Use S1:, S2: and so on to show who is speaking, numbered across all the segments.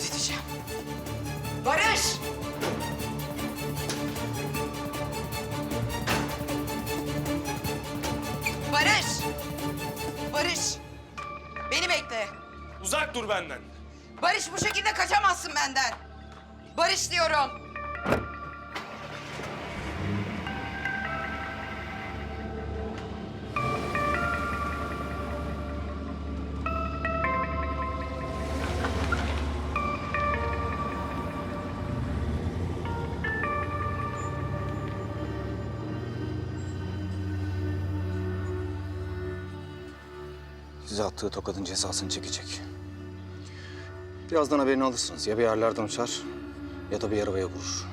S1: ödeteceğim. Barış! Barış! Barış! Beni bekle.
S2: Uzak dur benden.
S1: Barış bu şekilde kaçamazsın benden. Barış diyorum.
S3: Size attığı tokadın cezasını çekecek. Birazdan haberini alırsınız. Ya bir yerlerden uçar ya da bir arabaya vurur.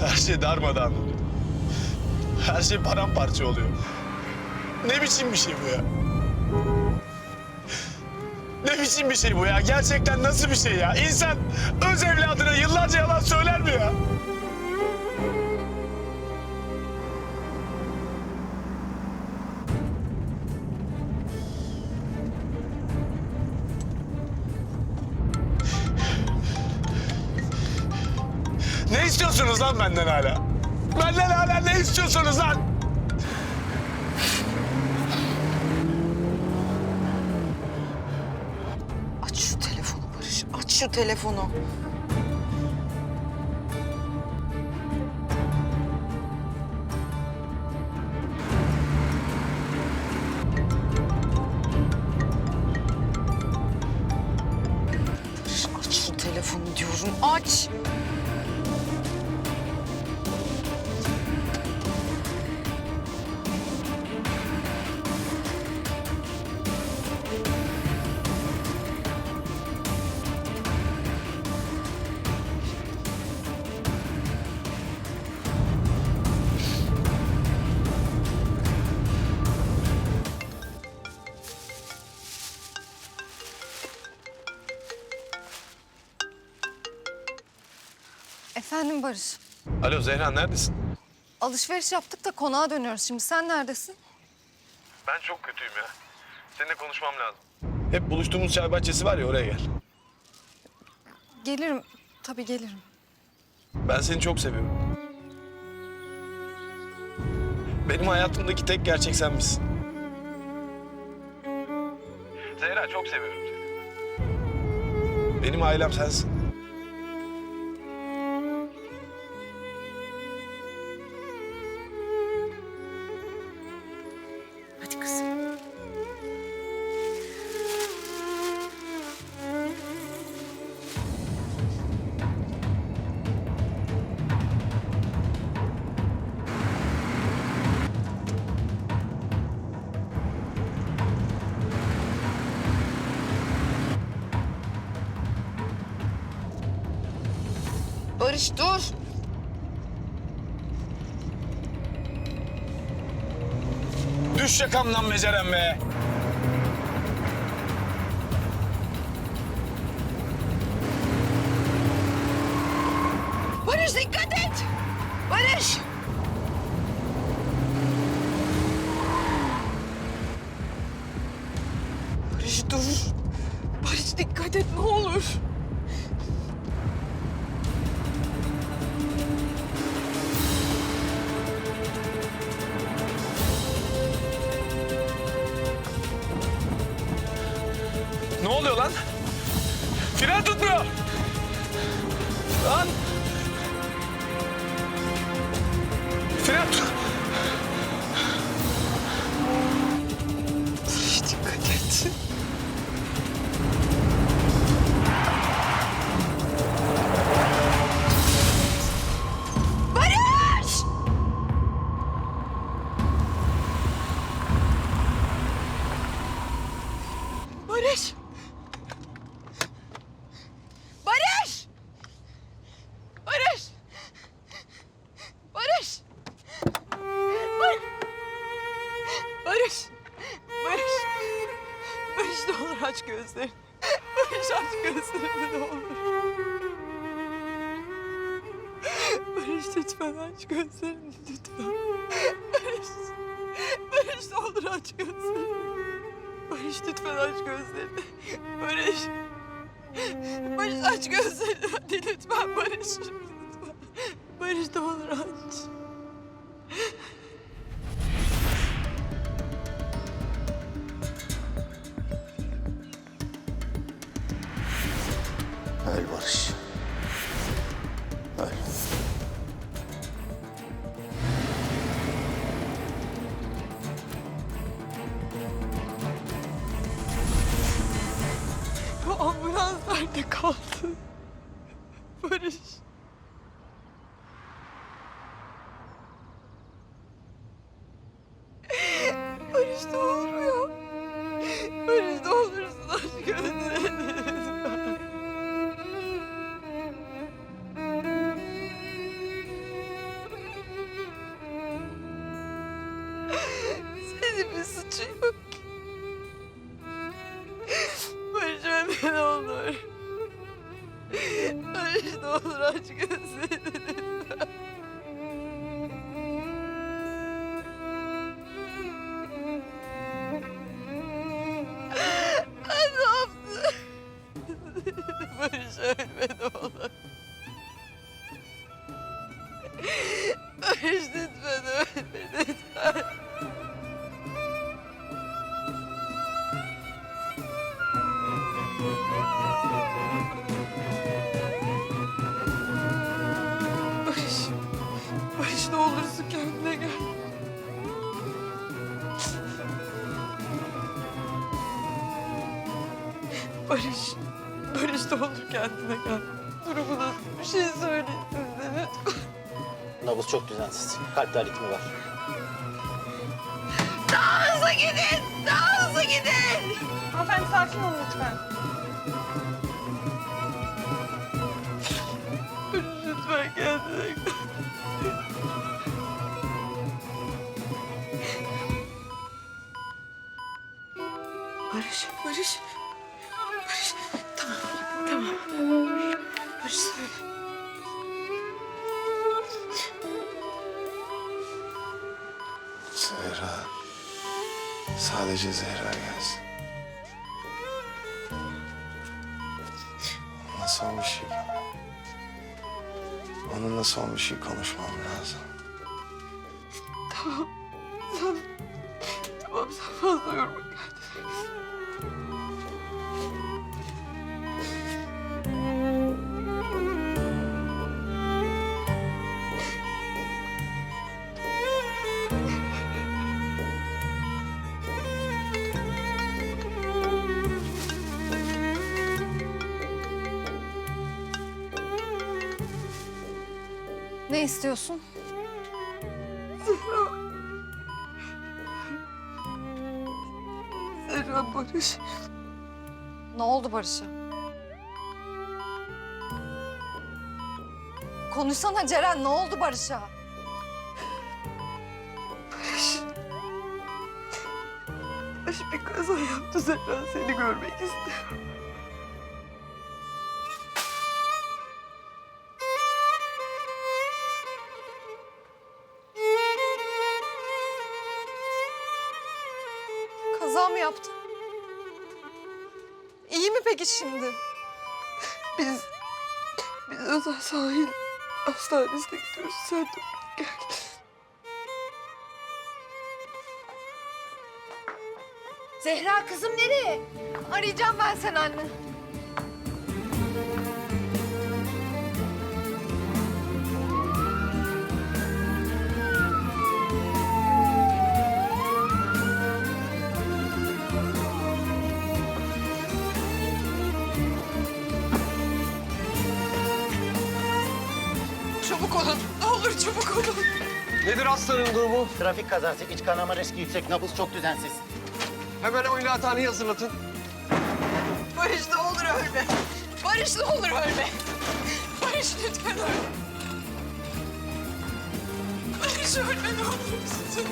S2: Her şey darmadağın oluyor. Her şey paramparça oluyor. Ne biçim bir şey bu ya? Ne biçim bir şey bu ya? Gerçekten nasıl bir şey ya? İnsan öz evladına yıllarca yalan söyler mi ya? İstiyorsunuz lan benden hala? Benden hala ne istiyorsunuz lan?
S1: Aç şu telefonu Barış. Aç şu telefonu.
S4: Efendim Barış.
S2: Alo Zehra neredesin?
S4: Alışveriş yaptık da konağa dönüyoruz şimdi. Sen neredesin?
S2: Ben çok kötüyüm ya. Seninle konuşmam lazım. Hep buluştuğumuz çay bahçesi var ya oraya gel.
S4: Gelirim. Tabii gelirim.
S2: Ben seni çok seviyorum. Benim hayatımdaki tek gerçek sen misin. Zehra çok seviyorum seni. Benim ailem sensin.
S1: Barış dur.
S2: Düş yakamdan beceren be.
S1: Barış dikkat et. Barış Ne
S2: oluyor lan? Fren tutmuyor. Lan. Fren tut.
S5: Gözlerini lütfen. Barış. Barış ne olur aç gözlerini. Barış lütfen aç gözlerini. Barış. Barış aç gözlerini hadi lütfen Barış. Lütfen. Barış ne olur aç.
S3: Öl Barış.
S5: Ne olur ya? Barış ne olursun lütfen. Senin bir suçun yok ki. Barış ölme ne olur. Barış ne olur aç gözlerini Ne olur. Barış lütfen ölme lütfen. Barış. Barış ne olursun kendine gel. Barış. Barış ne olur kendine gel. Durumu nasıl bir şey söyleyin size lütfen.
S6: Nabız çok düzensiz. Kalp ritmi var.
S5: Daha hızlı gidin. Daha hızlı gidin.
S4: Hanımefendi sakin olun lütfen.
S7: Zehra. Sadece Zehra gelsin. Onunla son bir şey... Onunla son bir şey konuşmam lazım.
S5: Tamam, sen fazla yorma kendini.
S4: Ne istiyorsun?
S5: Zehra Barış.
S4: Ne oldu Barış'a? Konuşsana Ceren ne oldu Barış'a?
S5: Barış. Barış bir kaza yaptı Zehra. Seni görmek istiyorum.
S4: Kaza mı yaptı? İyi mi peki şimdi?
S5: Biz, biz özel sahil hastanesine gidiyoruz. Sen de gel.
S4: Zehra kızım nereye? Arayacağım ben seni anne.
S5: Çabuk olun.
S8: Nedir hastanın durumu?
S6: Trafik kazası, iç kanama riski yüksek, nabız çok düzensiz.
S8: Hemen ameliyathaneyi hazırlatın.
S5: Barış ne olur ölme. Barış ne olur ölme. Barış lütfen ölme. Barış ölme ne olursun.